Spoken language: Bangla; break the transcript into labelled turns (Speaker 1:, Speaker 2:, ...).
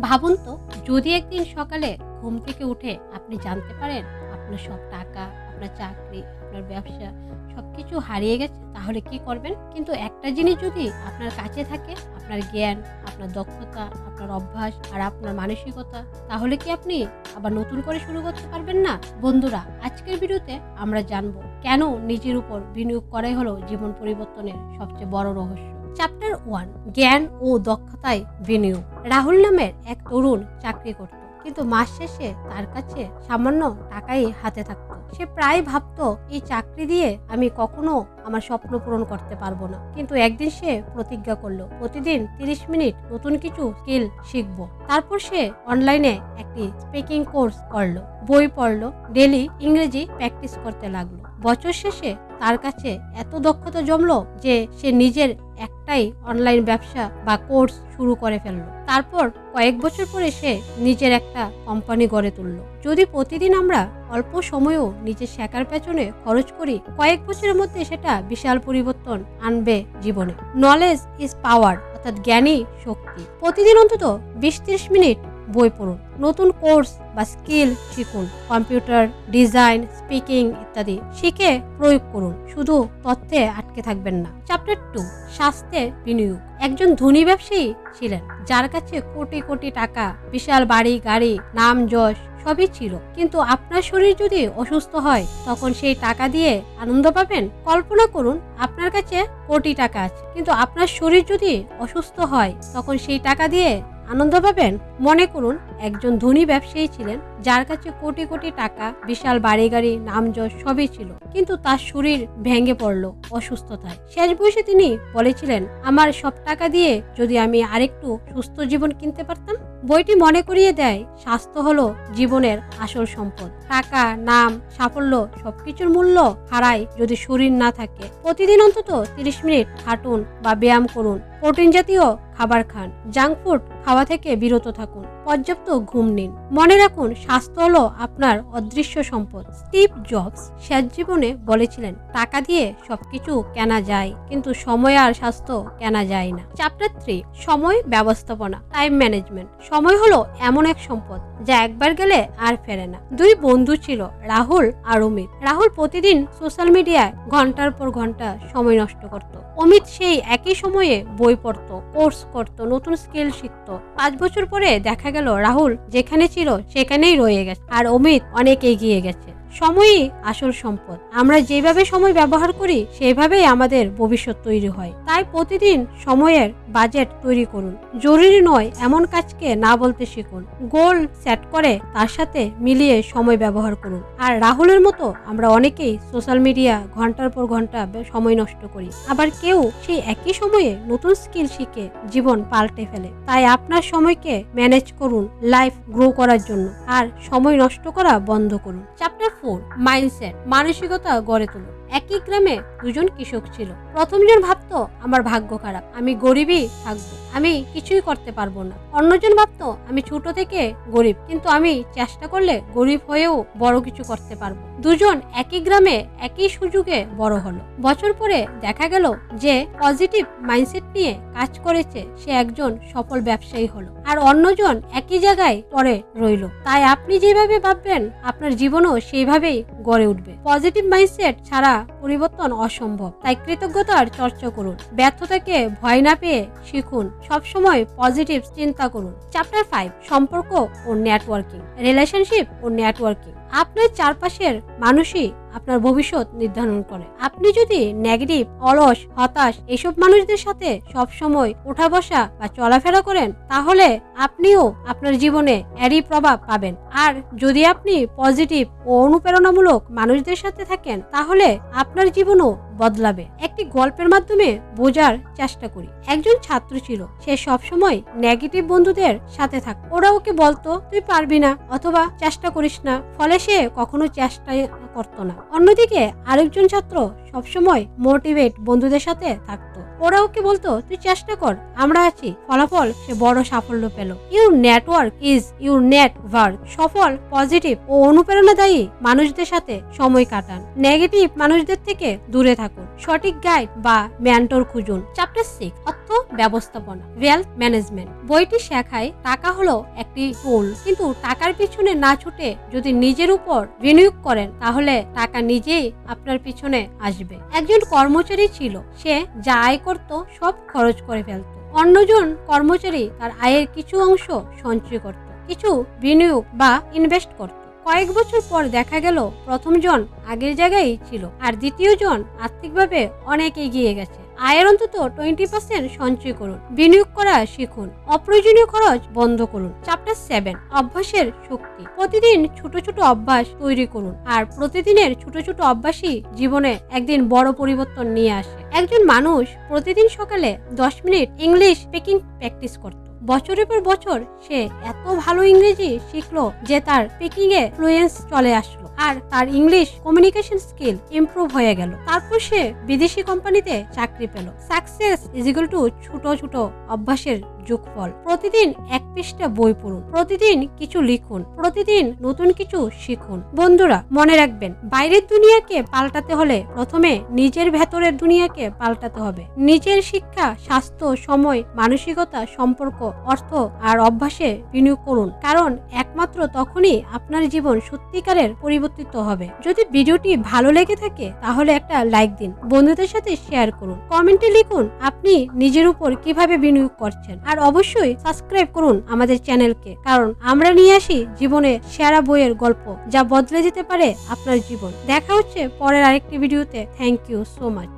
Speaker 1: ভাবুন তো, যদি একদিন সকালে ঘুম থেকে উঠে আপনি জানতে পারেন আপনার সব টাকা, আপনার চাকরি, আপনার ব্যবসা সব কিছু হারিয়ে গেছে, তাহলে কি করবেন? কিন্তু একটা জিনিস যদি আপনার কাছে থাকে, আপনার জ্ঞান আপনার দক্ষতা, আপনার অভ্যাস আর আপনার মানসিকতা, তাহলে কি আপনি আবার নতুন করে শুরু করতে পারবেন না? বন্ধুরা, আজকের ভিডিওতে আমরা জানব কেন নিজের উপর বিনিয়োগ করাই হলো জীবন পরিবর্তনের সবচেয়ে বড় রহস্য। চ্যাপ্টার ওয়ান জ্ঞান ও দক্ষতায় বিনিয়োগ। রাহুল নামের এক তরুণ চাকরি করত। কিন্তু মাস শেষে তার কাছে সামান্য টাকাই হাতে থাকতো। সে প্রায় ভাবতো, এই চাকরি দিয়ে আমি কখনো আমার স্বপ্ন পূরণ করতে পারব না। কিন্তু একদিন সে প্রতিজ্ঞা করল, প্রতিদিন তিরিশ মিনিট নতুন কিছু স্কিল শিখব। তারপর সে অনলাইনে একটি স্পিকিং কোর্স করল, বই পড়ল ডেলি ইংরেজি প্র্যাকটিস করতে লাগল। বছর শেষে তার কাছে এত দক্ষতা জমলো যে সে নিজের একটাই অনলাইন ব্যবসা বা কোর্স শুরু করে ফেলল। তারপর কয়েক বছর পরে সে নিজের একটা কোম্পানি গড়ে তুললো। যদি প্রতিদিন আমরা অল্প সময়ও নিজের শেখার পেছনে খরচ করি, কয়েক বছরের মধ্যে সেটা বিশাল পরিবর্তন আনবে জীবনে। নলেজ ইজ পাওয়ার অর্থাৎ জ্ঞানী শক্তি। প্রতিদিন অন্তত বিশ ত্রিশ মিনিট বই পড়ুন। নতুন কোর্স বা স্কিল শিখুন। কম্পিউটার, ডিজাইন, স্পিকিং ইত্যাদি শিখে প্রয়োগ করুন। শুধু তথ্যে আটকে থাকবেন না। চ্যাপ্টার টু স্বাস্থ্যে বিনিয়োগ। একজন ধনী ব্যবসায়ী ছিলেন, যার কাছে কোটি কোটি টাকা, বিশাল বাড়ি, গাড়ি, নাম, যশ সবই ছিল। কিন্তু আপনার শরীর যদি অসুস্থ হয়, তখন সেই টাকা দিয়ে আনন্দ পাবেন? কল্পনা করুন, আপনার কাছে কোটি টাকা আছে। কিন্তু আপনার শরীর যদি অসুস্থ হয়, তখন সেই টাকা দিয়ে আনন্দ পাবেন? মনে করুন একজন ধনী ব্যবসায়ী ছিলেন যার কাছে কোটি কোটি টাকা, বিশাল বাড়ি গাড়ি নামযশ সবই ছিল। কিন্তু তার শরীর ভেঙে পড়ল অসুস্থতায়। শেষ বয়সে তিনি বলেছিলেন, আমার সব টাকা দিয়ে যদি আমি আরেকটু সুস্থ জীবন কিনতে পারতাম? বইটি মনে করিয়ে দেয়, স্বাস্থ্য হলো জীবনের আসল সম্পদ। টাকা, নাম, সাফল্য সবকিছুর মূল্য হারায় যদি শরীর না থাকে। প্রতিদিন অন্তত তিরিশ মিনিট হাঁটুন বা ব্যায়াম করুন। প্রোটিন জাতীয় খাবার খান। জাঙ্ক ফুড খাওয়া থেকে বিরত থাকুন। পর্যাপ্ত ঘুম নিন। মনে রাখুন স্বাস্থ্য হলো আপনার অদৃশ্য সম্পদ। স্টিভ জবস শেষ জীবনে বলেছিলেন, টাকা দিয়ে সবকিছু কেনা যায়, কিন্তু সময় আর স্বাস্থ্য কেনা যায় না। চ্যাপ্টার থ্রি সময় ব্যবস্থাপনা টাইম ম্যানেজমেন্ট সময় হলো এমন এক সম্পদ যা একবার গেলে আর ফেরে না। দুই বন্ধু ছিল, রাহুল আর অমিত। রাহুল প্রতিদিন সোশ্যাল মিডিয়ায় ঘণ্টার পর ঘণ্টা সময় নষ্ট করত। অমিত সেই একই সময়ে বই পড়তো কোর্স করত, নতুন স্কিল শিখতো। পাঁচ বছর পরে দেখা গেল, রাহুল যেখানে ছিল সেখানেই রয়ে গেছে। আর অমিত অনেক এগিয়ে গেছে। সময়ই আসল সম্পদ। আমরা যেভাবে সময় ব্যবহার করি, সেভাবেই আমাদের ভবিষ্যৎ তৈরি হয়। তাই প্রতিদিন সময়ের বাজেট তৈরি করুন। জরুরি নয় এমন কাজকে না বলতে শিখুন। গোল সেট করে তার সাথে মিলিয়ে সময় ব্যবহার করুন। আর রাহুলের মতো আমরা অনেকেই সোশ্যাল মিডিয়া ঘণ্টার পর ঘণ্টা সময় নষ্ট করি। আবার কেউ সেই একই সময়ে নতুন স্কিল শিখে জীবন পাল্টে ফেলে। তাই আপনার সময়কে ম্যানেজ করুন লাইফ গ্রো করার জন্য। আর সময় নষ্ট করা বন্ধ করুন। চ্যাপ্টার ফোর মাইন্ডসেট মানসিকতা গড়ে তুলুন একই গ্রামে দুজন কৃষক ছিল। প্রথমজন ভাবতো, আমার ভাগ্য খারাপ, আমি গরিবই থাকব, আমি কিছুই করতে পারব না। অন্যজন ভাবতো, আমি ছোট থেকে গরিব, কিন্তু আমি চেষ্টা করলে গরিব হয়েও বড় কিছু করতে পারব। দুজন একই গ্রামে একই সুযোগে বড় হলো। বছর পরে দেখা গেল যে পজিটিভ মাইন্ডসেট নিয়ে কাজ করেছে সে একজন সফল ব্যবসায়ী হলো, আর অন্যজন একই জায়গায় পরে রইল। তাই আপনি যেভাবে ভাববেন, আপনার জীবনও সেইভাবেই গড়ে উঠবে। পজিটিভ মাইন্ডসেট ছাড়া পরিবর্তন অসম্ভব। তাই কৃতজ্ঞতার চর্চা করুন। ব্যর্থতাকে ভয় না পেয়ে শিখুন। সবসময় পজিটিভ চিন্তা করুন। চ্যাপ্টার ফাইভ সম্পর্ক ও নেটওয়ার্কিং রিলেশনশিপ ও নেটওয়ার্কিং আপনার চারপাশের মানুষই আপনার ভবিষ্যৎ নির্ধারণ করে। আপনি যদি নেগেটিভ অলস, হতাশ এসব মানুষদের সাথে সব সময় বসা বা চলাফেরা করেন, তাহলে আপনিও আপনার জীবনে এরই প্রভাব পাবেন। আর যদি আপনি পজিটিভ ও অনুপ্রেরণামূলক মানুষদের সাথে থাকেন, তাহলে আপনার জীবনও বদলাবে। একটি গল্পের মাধ্যমে বোঝার চেষ্টা করি। একজন ছাত্র ছিল। সে সবসময় নেগেটিভ বন্ধুদের সাথে থাক ওরা ওকে বলতো, তুই পারবি না অথবা চেষ্টা করিস না। ফলে সে কখনো চেষ্টা করতো না। অন্যদিকে আরেকজন ছাত্র সবসময় মোটিভেট বন্ধুদের সাথে থাকতো। ওরা ওকে বলতো, তুই চেষ্টা কর, আমরা আছি। ফলাফল সে বড় সাফল্য পেল। Your network is your network সফল পজিটিভ ও অনুপ্রেরণাদায়ী মানুষদের সাথে সময় কাটান। নেগেটিভ মানুষদের থেকে দূরে থাকুন। সঠিক গাইড বা মেন্টর খুঁজুন। চ্যাপ্টার সিক্স অর্থ ব্যবস্থাপনা ওয়েলথ ম্যানেজমেন্ট বইটি শেখায়, টাকা হলো একটি টুল কিন্তু টাকার পিছনে না ছুটে যদি নিজের উপর বিনিয়োগ করেন, তাহলে টাকা নিজেই আপনার পিছনে আসবে। একজন কর্মচারী ছিল, সে যা আয় করত, সব খরচ করে ফেলত। অন্যজন কর্মচারী তার আয়ের কিছু অংশ সঞ্চয় করত, কিছু বিনিয়োগ বা ইনভেস্ট করত। কয়েক বছর পর দেখা গেল, প্রথমজন আগের জায়গায় ছিল, আর দ্বিতীয়জন আর্থিকভাবে অনেক এগিয়ে গেছে। আয়ের অন্তত টোয়েন্টি পার্সেন্ট সঞ্চয় করুন, বিনিয়োগ করা শিখুন, অপ্রয়োজনীয় খরচ বন্ধ করুন। চ্যাপ্টার সেভেন অভ্যাসের শক্তি। প্রতিদিন ছোট ছোট অভ্যাস তৈরি করুন আর প্রতিদিনের ছোট ছোট অভ্যাসই জীবনে একদিন বড় পরিবর্তন নিয়ে আসে। একজন মানুষ প্রতিদিন সকালে দশ মিনিট ইংলিশ স্পিকিং প্র্যাকটিস করত। বছরের পর বছর সে এত ভালো ইংরেজি শিখলো যে তার স্পিকিং এ ফ্লুয়েন্স চলে আসলো আর তার ইংলিশ কমিউনিকেশন স্কিল ইমপ্রুভ হয়ে গেল। তারপর সে বিদেশি কোম্পানিতে চাকরি পেল। সাকসেস ইজিগুল টু ছোট ছোট অভ্যাসের যোগফল। প্রতিদিন এক পৃষ্ঠা বই পড়ুন। প্রতিদিন কিছু লিখুন। প্রতিদিন নতুন কিছু শিখুন। বন্ধুরা, মনে রাখবেন, বাইরের দুনিয়াকে পাল্টাতে হলে প্রথমে নিজের ভেতরের দুনিয়াকে পাল্টাতে হবে। নিজের শিক্ষা, স্বাস্থ্য, সময়, মানসিকতা সম্পর্ক, অর্থ আর অভ্যাসে বিনিয়োগ করুন। কারণ একমাত্র তখনই আপনার জীবন সত্যিকারের পরিবর্তিত হবে। যদি ভিডিওটি ভালো লেগে থাকে, তাহলে একটা লাইক দিন। বন্ধুদের সাথে শেয়ার করুন। কমেন্টে লিখুন, আপনি নিজের উপর কীভাবে বিনিয়োগ করছেন। আর অবশ্যই সাবস্ক্রাইব করুন আমাদের চ্যানেলকে। কারণ আমরা নিয়ে আসি জীবনে সেরা বইয়ের গল্প, যা বদলে যেতে পারে আপনার জীবন। দেখা হচ্ছে পরের আরেকটি ভিডিওতে। Thank you so much